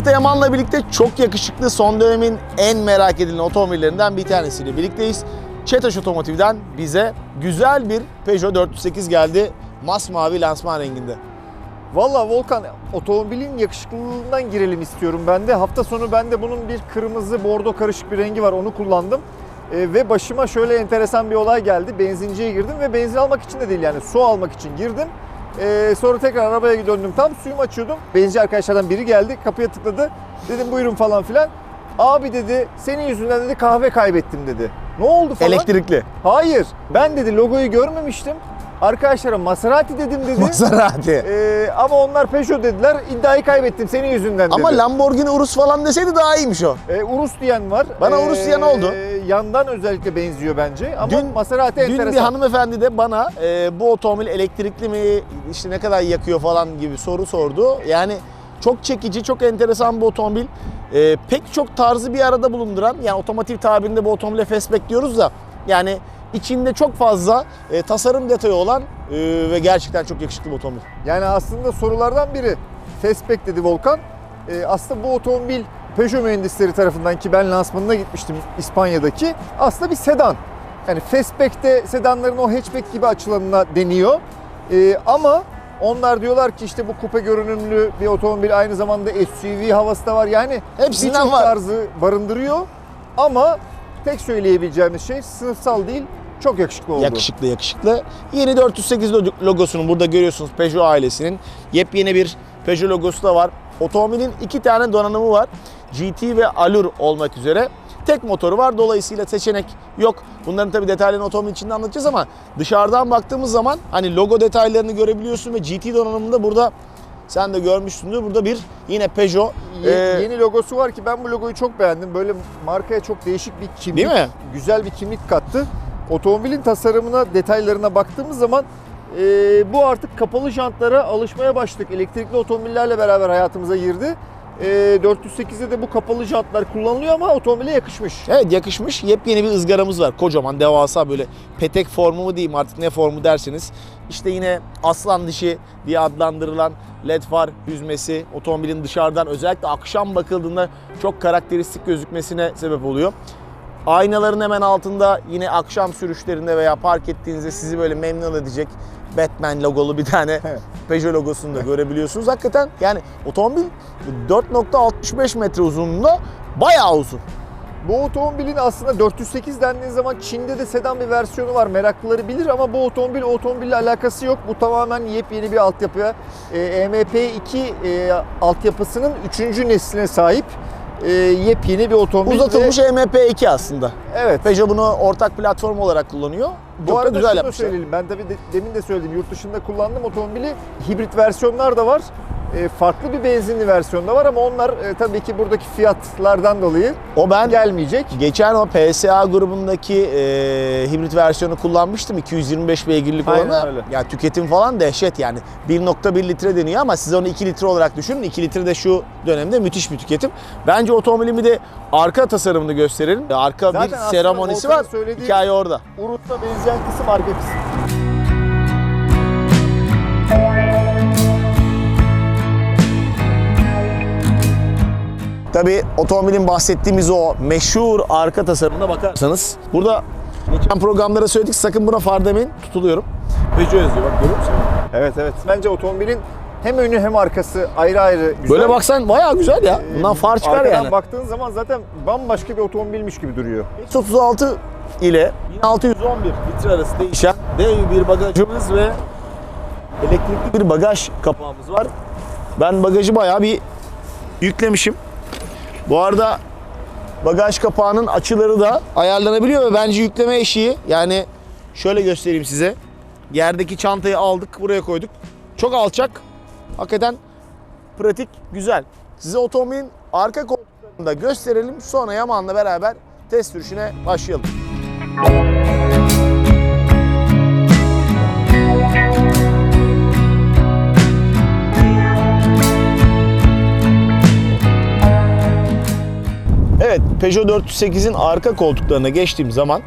hafta Yaman'la birlikte çok yakışıklı son dönemin en merak edilen otomobillerinden bir tanesiyle birlikteyiz. Çetaş Otomotiv'den bize güzel bir Peugeot 408 geldi. Masmavi lansman renginde. Valla Volkan otomobilin yakışıklılığından girelim istiyorum ben de. Hafta sonu bende bunun bir kırmızı bordo karışık bir rengi var onu kullandım. Ee, ve başıma şöyle enteresan bir olay geldi. Benzinciye girdim ve benzin almak için de değil yani su almak için girdim. Ee, sonra tekrar arabaya döndüm tam suyumu açıyordum. Benzinci arkadaşlardan biri geldi kapıya tıkladı. Dedim buyurun falan filan. Abi dedi senin yüzünden dedi kahve kaybettim dedi. Ne oldu falan? Elektrikli. Hayır. Ben dedi logoyu görmemiştim. Arkadaşlara Maserati dedim dedi. Maserati. Ee, ama onlar Peugeot dediler. İddiayı kaybettim senin yüzünden dedi. Ama Lamborghini Urus falan deseydi daha iyiymiş o. Ee, Urus diyen var. Bana Urus diyen oldu. Yandan özellikle benziyor bence. Ama Dün- Maserati Dün enteresan. bir hanımefendi de bana e, bu otomobil elektrikli mi, işte ne kadar yakıyor falan gibi soru sordu. Yani çok çekici, çok enteresan bir otomobil. E, pek çok tarzı bir arada bulunduran, yani otomotiv tabirinde bu otomobile fastback diyoruz da, yani içinde çok fazla e, tasarım detayı olan e, ve gerçekten çok yakışıklı bir otomobil. Yani aslında sorulardan biri Fastback dedi Volkan. Ee, aslında bu otomobil Peugeot mühendisleri tarafından ki ben lansmanına gitmiştim İspanya'daki. Aslında bir sedan. Yani Fastback'te sedanların o hatchback gibi açılanına deniyor. Ee, ama onlar diyorlar ki işte bu kupe görünümlü bir otomobil aynı zamanda SUV havası da var. Yani Hepsinden birçok var. tarzı barındırıyor. Ama tek söyleyebileceğimiz şey sınıfsal değil, çok yakışıklı oldu. Yakışıklı yakışıklı. Yeni 408 lo- logosunu burada görüyorsunuz Peugeot ailesinin. Yepyeni bir Peugeot logosu da var. Otomobilin iki tane donanımı var. GT ve Allure olmak üzere. Tek motoru var dolayısıyla seçenek yok. Bunların tabi detaylarını otomobil içinde anlatacağız ama dışarıdan baktığımız zaman hani logo detaylarını görebiliyorsun ve GT donanımında burada sen de görmüşsündür. Burada bir yine Peugeot Ye- e, yeni logosu var ki ben bu logoyu çok beğendim. Böyle markaya çok değişik bir kimlik, Değil mi? güzel bir kimlik kattı. Otomobilin tasarımına, detaylarına baktığımız zaman e, bu artık kapalı jantlara alışmaya başladık. Elektrikli otomobillerle beraber hayatımıza girdi. E, 408'de de bu kapalı jantlar kullanılıyor ama otomobile yakışmış. Evet yakışmış. Yepyeni bir ızgaramız var. Kocaman, devasa böyle petek formu mu diyeyim artık ne formu derseniz. İşte yine aslan dişi diye adlandırılan led far hüzmesi otomobilin dışarıdan özellikle akşam bakıldığında çok karakteristik gözükmesine sebep oluyor. Aynaların hemen altında yine akşam sürüşlerinde veya park ettiğinizde sizi böyle memnun edecek Batman logolu bir tane. Peugeot logosunu da görebiliyorsunuz. Hakikaten yani otomobil 4.65 metre uzunluğunda bayağı uzun. Bu otomobilin aslında 408 dendiği zaman Çin'de de sedan bir versiyonu var. Meraklıları bilir ama bu otomobil otomobille alakası yok. Bu tamamen yepyeni bir altyapıya. E, EMP2 e, altyapısının 3. nesline sahip e, yepyeni bir otomobil. Uzatılmış ve- MP2 aslında. evet. Peugeot bunu ortak platform olarak kullanıyor. Bu Çok da arada güzel şunu yapmışlar. söyleyelim. Ben tabii de- demin de söyledim. Yurt dışında kullandığım otomobili hibrit versiyonlar da var. E, farklı bir benzinli versiyon da var ama onlar e, tabii ki buradaki fiyatlardan dolayı O ben gelmeyecek. geçen o PSA grubundaki e, hibrit versiyonu kullanmıştım. 225 beygirlik Aynen olanı. öyle. Ya tüketim falan dehşet yani. 1.1 litre deniyor ama siz onu 2 litre olarak düşünün. 2 litre de şu dönemde müthiş bir tüketim. Bence otomobilimi de arka tasarımını gösterelim. Arka Zaten bir seremonisi var. Hikaye orada. Urut'ta benzeyen kısım arka kısım. Tabii otomobilin bahsettiğimiz o meşhur arka tasarımına bakarsanız burada geçen programlara söyledik sakın buna far demeyin tutuluyorum. Peugeot yazıyor bak görüyor musun? Evet evet. Bence otomobilin hem önü hem arkası ayrı ayrı güzel. Böyle baksan bayağı güzel ya. Ee, Bundan far çıkar arkadan yani. baktığın zaman zaten bambaşka bir otomobilmiş gibi duruyor. 36 ile 1611 litre arası değişen dev bir bagajımız ve elektrikli bir bagaj kapağımız var. Ben bagajı bayağı bir yüklemişim. Bu arada bagaj kapağının açıları da ayarlanabiliyor ve bence yükleme eşiği yani şöyle göstereyim size. Yerdeki çantayı aldık buraya koyduk. Çok alçak. Hakikaten pratik, güzel. Size otomobilin arka koltuklarını da gösterelim. Sonra Yaman'la beraber test sürüşüne başlayalım. Peugeot 408'in arka koltuklarına geçtiğim zaman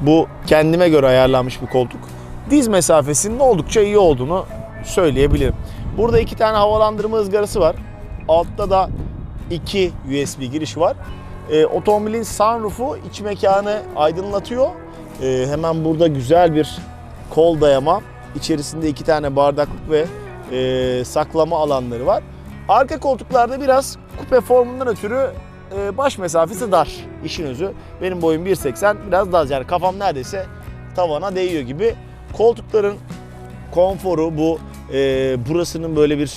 bu kendime göre ayarlanmış bir koltuk. Diz mesafesinin oldukça iyi olduğunu söyleyebilirim. Burada iki tane havalandırma ızgarası var. Altta da iki USB girişi var. E, otomobilin sunroofu iç mekanı aydınlatıyor. E, hemen burada güzel bir kol dayama. İçerisinde iki tane bardaklık ve e, saklama alanları var. Arka koltuklarda biraz kupe formundan ötürü e, baş mesafesi dar. İşin özü. Benim boyum 1.80 biraz az. Yani kafam neredeyse tavana değiyor gibi. Koltukların konforu bu e, burasının böyle bir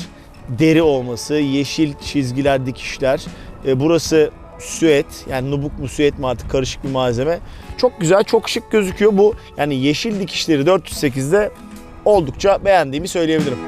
deri olması, yeşil çizgiler, dikişler. E, burası süet yani nubuk mu süet mi artık karışık bir malzeme. Çok güzel, çok şık gözüküyor bu. Yani yeşil dikişleri 408'de oldukça beğendiğimi söyleyebilirim.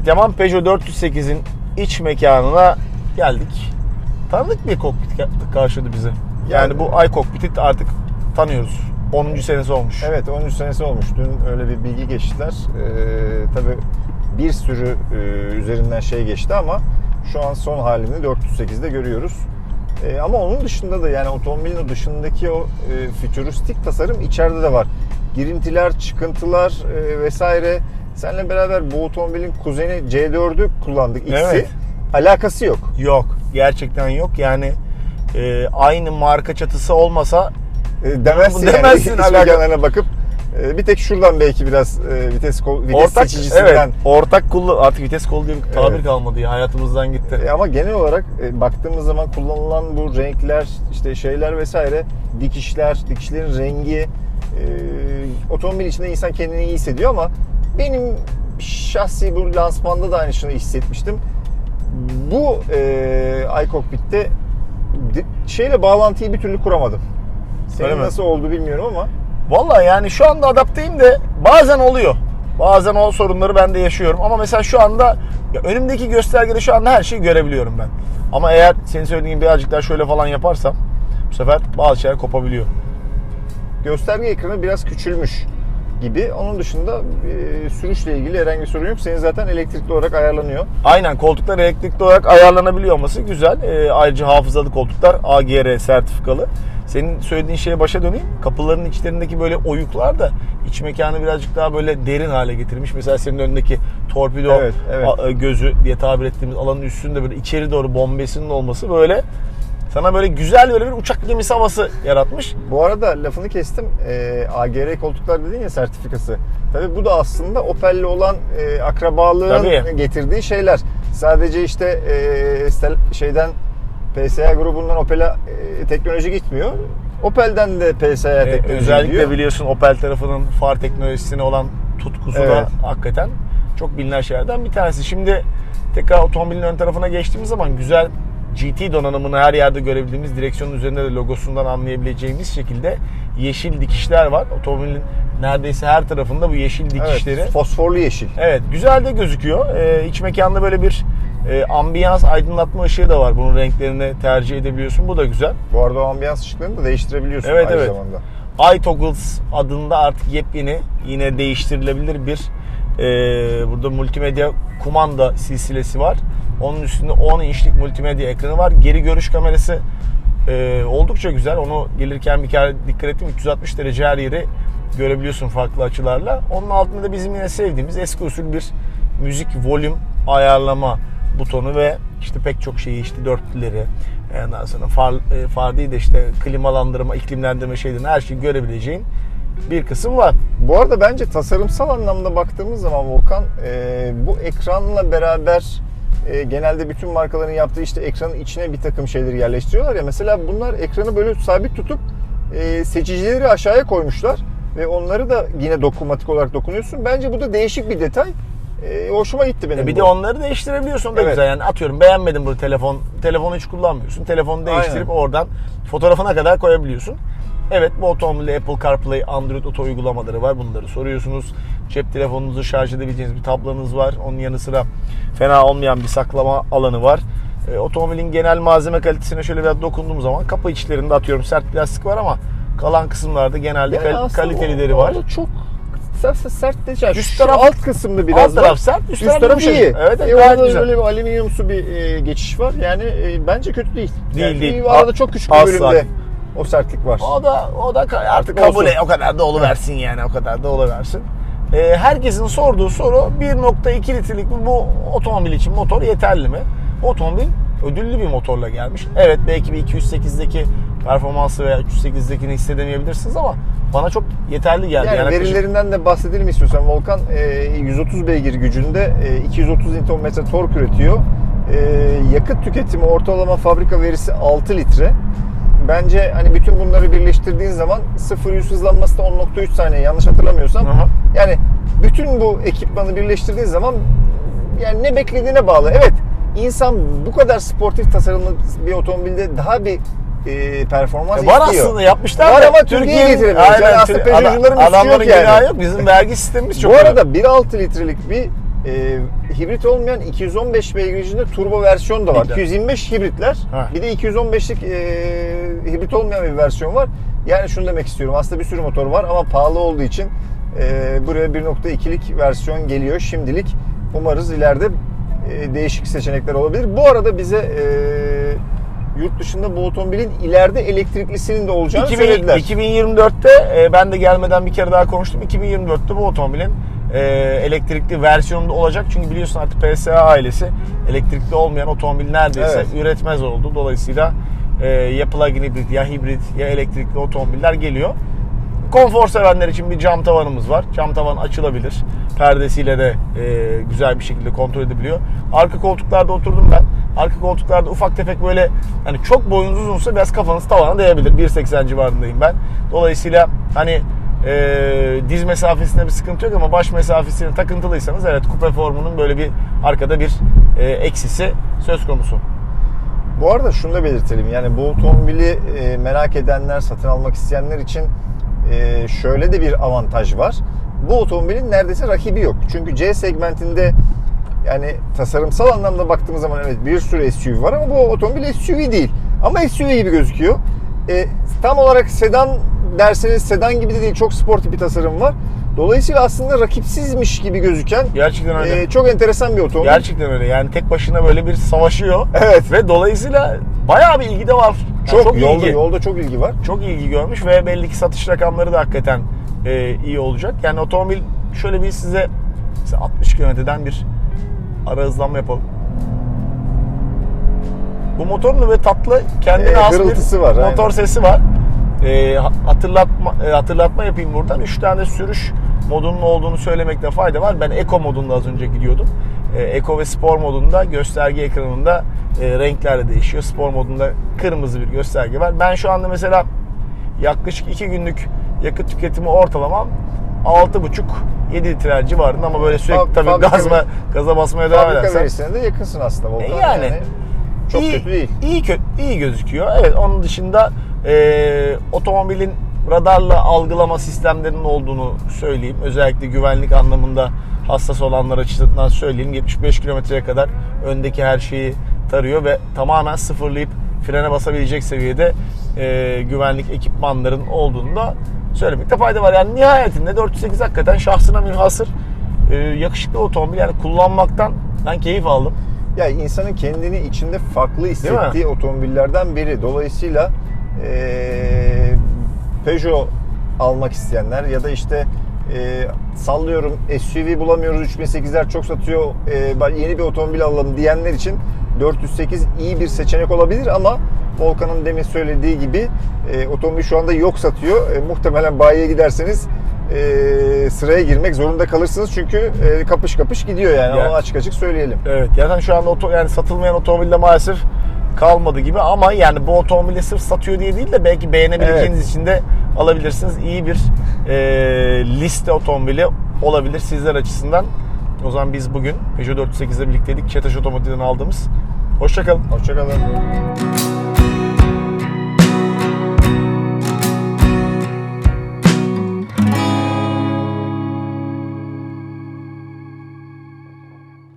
Evet Yaman Peugeot 408'in iç mekanına geldik. Tanıdık bir kokpit ka- karşıladı bizi. Yani bu iCockpit'i artık tanıyoruz. 10. senesi olmuş. Evet 13 senesi olmuş. Dün öyle bir bilgi geçtiler. Ee, tabii bir sürü e, üzerinden şey geçti ama şu an son halini 408'de görüyoruz. Ee, ama onun dışında da yani otomobilin o dışındaki o e, fütüristik tasarım içeride de var. Girintiler, çıkıntılar e, vesaire. Seninle beraber bu otomobilin kuzeni C4'ü kullandık. X'i. Evet. Alakası yok. Yok. Gerçekten yok. Yani e, aynı marka çatısı olmasa E, demezsin, Demezsin yani. alaka- İç mekanlarına bakıp e, bir tek şuradan belki biraz e, vites kol, vites ortak seçicisinden evet ortak kullan artık vites kolu diye bir tabir Evet. kalmadı ya hayatımızdan gitti. E, ama genel olarak e, baktığımız zaman kullanılan bu renkler, işte şeyler vesaire, dikişler, dikişlerin rengi, e, otomobil içinde insan kendini iyi hissediyor ama benim şahsi bu lansmanda da aynı şeyi hissetmiştim. Bu e, iCockpit'te şeyle bağlantıyı bir türlü kuramadım. Öyle Senin mi? nasıl oldu bilmiyorum ama Vallahi yani şu anda adapteyim de bazen oluyor. Bazen o sorunları ben de yaşıyorum. Ama mesela şu anda ya önümdeki göstergede şu anda her şeyi görebiliyorum ben. Ama eğer senin söylediğin gibi birazcık daha şöyle falan yaparsam bu sefer bazı şeyler kopabiliyor. gösterge ekranı biraz küçülmüş gibi. Onun dışında e, sürüşle ilgili herhangi bir sorun yok. Senin zaten elektrikli olarak ayarlanıyor. Aynen koltuklar elektrikli olarak ayarlanabiliyor olması güzel. Ee, ayrıca hafızalı koltuklar AGR sertifikalı. Senin söylediğin şeye başa döneyim. Kapıların içlerindeki böyle oyuklar da iç mekanı birazcık daha böyle derin hale getirmiş. Mesela senin önündeki torpido Evet, evet. e, gözü diye tabir ettiğimiz alanın üstünde böyle içeri doğru bombesinin olması böyle sana böyle güzel böyle bir uçak gemisi havası yaratmış. Bu arada lafını kestim. E, AGR koltuklar dedin ya sertifikası. Tabii bu da aslında Opel'le olan e, akrabalığın Tabii. getirdiği şeyler. Sadece işte e, şeyden PSA grubundan Opel'e e, teknoloji gitmiyor. Opel'den de PSA Ee, teknoloji özellikle gidiyor. biliyorsun Opel tarafının far teknolojisine olan tutkusu Evet. da hakikaten çok bilinen şeylerden bir tanesi. Şimdi tekrar otomobilin ön tarafına geçtiğimiz zaman güzel GT donanımını her yerde görebildiğimiz direksiyonun üzerinde de logosundan anlayabileceğimiz şekilde yeşil dikişler var. Otomobilin neredeyse her tarafında bu yeşil dikişleri. Evet, fosforlu yeşil. Evet güzel de gözüküyor. Ee, iç mekanda böyle bir e, ambiyans aydınlatma ışığı da var. Bunun renklerini tercih edebiliyorsun. Bu da güzel. Bu arada o ambiyans ışıklarını da değiştirebiliyorsun Evet, aynı evet. zamanda. iToggles adında artık yepyeni yine değiştirilebilir bir e, burada multimedya kumanda silsilesi var. Onun üstünde 10 inçlik multimedya ekranı var. Geri görüş kamerası e, oldukça güzel. Onu gelirken bir kere dikkat ettim. 360 derece her yeri görebiliyorsun farklı açılarla. Onun altında da bizim yine sevdiğimiz eski usul bir müzik volüm ayarlama butonu ve işte pek çok şeyi işte dörtlüleri ondan sonra far, e, far değil de işte klimalandırma, iklimlendirme şeylerin her şeyi görebileceğin bir kısım var. Bu arada bence tasarımsal anlamda baktığımız zaman Volkan e, bu ekranla beraber e, genelde bütün markaların yaptığı işte ekranın içine bir takım şeyleri yerleştiriyorlar ya. Mesela bunlar ekranı böyle sabit tutup e, seçicileri aşağıya koymuşlar ve onları da yine dokunmatik olarak dokunuyorsun. Bence bu da değişik bir detay. E, hoşuma gitti benim. E bir bu. de onları değiştirebiliyorsun da Evet. güzel. Yani atıyorum beğenmedim bu telefon. Telefonu hiç kullanmıyorsun. Telefonu değiştirip Aynen. oradan fotoğrafına kadar koyabiliyorsun. Evet bu otomobilde Apple CarPlay, Android Auto uygulamaları var. Bunları soruyorsunuz. Cep telefonunuzu şarj edebileceğiniz bir tablanız var. Onun yanı sıra fena olmayan bir saklama alanı var. e, otomobilin genel malzeme kalitesine şöyle biraz dokunduğum zaman kapı içlerinde atıyorum sert plastik var ama kalan kısımlarda genelde Yani kal- kalitelileri o- var. çok sert, sert değil. Yani Üst şu taraf- alt kısımda biraz Alt taraf var. sert, üst, Üst taraf tarafı yumuşacık. iyi. Evet, e, orada güzel. böyle bir alüminyumsu bir e, geçiş var. Yani e, bence kötü değil. Değil, yani değil. Bir arada çok küçük bir bölümde. O sertlik var. O da o da artık Olsun. kabul et. O kadar da oluversin yani. O kadar da oluversin. Ee, herkesin sorduğu soru 1.2 litrelik bu otomobil için motor yeterli mi? Otomobil ödüllü bir motorla gelmiş. Evet belki bir 208'deki performansı veya 308'dekini hissedemeyebilirsiniz ama bana çok yeterli geldi. Yani yaklaşık- verilerinden de bahsedelim istiyorsan Volkan e, 130 beygir gücünde e, 230 Nm tork üretiyor. E, yakıt tüketimi ortalama fabrika verisi 6 litre. Bence hani bütün bunları birleştirdiğin zaman 0-100 hızlanması da 10.3 saniye yanlış hatırlamıyorsam. Aha. Yani bütün bu ekipmanı birleştirdiğin zaman yani ne beklediğine bağlı. Evet insan bu kadar sportif tasarımlı bir otomobilde daha bir e, performans E, var istiyor. aslında yapmışlar Var da ama Türkiye'ye getiremiyoruz. Yani aslında Peugeot'cuların adamların yok yani. yok. Bizim vergi sistemimiz çok Bu arada 1.6 litrelik bir e, hibrit olmayan 215 beygircinde turbo versiyon da var. De. 225 hibritler. Ha. Bir de 215'lik e, hibrit olmayan bir versiyon var. Yani şunu demek istiyorum. Aslında bir sürü motor var ama pahalı olduğu için e, buraya 1.2'lik versiyon geliyor şimdilik. Umarız ileride e, değişik seçenekler olabilir. Bu arada bize e, yurt dışında bu otomobilin ileride elektriklisinin de olacağını 2000 söylediler. 2024'te e, ben de gelmeden bir kere daha konuştum. 2024'te bu otomobilin e, elektrikli versiyonunda olacak. Çünkü biliyorsun artık PSA ailesi elektrikli olmayan otomobil neredeyse Evet. üretmez oldu. Dolayısıyla e, ya plug-in hibrit ya hibrit ya elektrikli otomobiller geliyor. Konfor sevenler için bir cam tavanımız var. Cam tavan açılabilir. Perdesiyle de e, güzel bir şekilde kontrol edebiliyor. Arka koltuklarda oturdum ben. Arka koltuklarda ufak tefek böyle hani çok boyunuz uzunsa biraz kafanız tavana değebilir. 1.80 civarındayım ben. Dolayısıyla hani e, diz mesafesinde bir sıkıntı yok ama baş mesafesine takıntılıysanız evet kupe formunun böyle bir arkada bir e, eksisi söz konusu. Bu arada şunu da belirtelim. Yani bu otomobili e, merak edenler, satın almak isteyenler için e, şöyle de bir avantaj var. Bu otomobilin neredeyse rakibi yok. Çünkü C segmentinde yani tasarımsal anlamda baktığımız zaman evet bir sürü SUV var ama bu otomobil SUV değil. Ama SUV gibi gözüküyor. E, tam olarak sedan derseniz sedan gibi de değil. Çok sportif bir tasarım var. Dolayısıyla aslında rakipsizmiş gibi gözüken Gerçekten öyle. e, çok enteresan bir otomobil. Gerçekten öyle. Yani tek başına böyle bir savaşıyor. Evet. Ve dolayısıyla bayağı bir ilgi de var. Yani Çok, yolda, ilgi. yolda çok ilgi var. Çok ilgi görmüş ve belli ki satış rakamları da hakikaten e, iyi olacak. Yani otomobil şöyle bir size, size 60 kilometreden bir ara hızlanma yapalım. Bu motorun böyle tatlı kendine E, has bir var, motor aynen. sesi var. E, ha- hatırlatma e, hatırlatma yapayım buradan. 3 tane sürüş modunun olduğunu söylemekte fayda var. Ben Eco modunda az önce gidiyordum. E, Eco ve Spor modunda gösterge ekranında e, renkler de değişiyor. Spor modunda kırmızı bir gösterge var. Ben şu anda mesela yaklaşık 2 günlük yakıt tüketimi ortalamam 6,5-7 litre civarında ama böyle sürekli Fab- tabii fabrika gazma, gaza basmaya devam Fabrika edersen verisine de yakınsın aslında Volkan. E yani. çok iyi, kötü değil. İyi, kö- iyi gözüküyor. Evet onun dışında e, otomobilin radarla algılama sistemlerinin olduğunu söyleyeyim. Özellikle güvenlik anlamında hassas olanlar açısından söyleyeyim. 75 kilometreye kadar öndeki her şeyi tarıyor ve tamamen sıfırlayıp frene basabilecek seviyede e, güvenlik ekipmanların olduğunu da söylemekte fayda var. Yani nihayetinde 408 hakikaten şahsına münhasır e, yakışıklı otomobil. Yani kullanmaktan ben keyif aldım. Ya insanın kendini içinde farklı hissettiği otomobillerden biri. Dolayısıyla eee Peugeot almak isteyenler ya da işte eee, sallıyorum SUV bulamıyoruz 3008'ler çok satıyor ben yeni bir otomobil alalım diyenler için 408 iyi bir seçenek olabilir ama Volkan'ın demin söylediği gibi eee, otomobil şu anda yok satıyor. E, muhtemelen bayiye giderseniz eee, sıraya girmek zorunda kalırsınız çünkü eee, kapış kapış gidiyor yani Ya. onu açık açık söyleyelim. Evet. Zaten şu anda oto, yani satılmayan otomobilde maalesef kalmadı gibi ama yani bu otomobili sırf satıyor diye değil de belki beğenebileceğiniz için de alabilirsiniz. İyi bir e, liste otomobili olabilir sizler açısından. O zaman biz bugün Peugeot 408 ile birlikteydik. Çetaş Otomotiv'den aldığımız. Hoşçakalın. Hoşçakalın.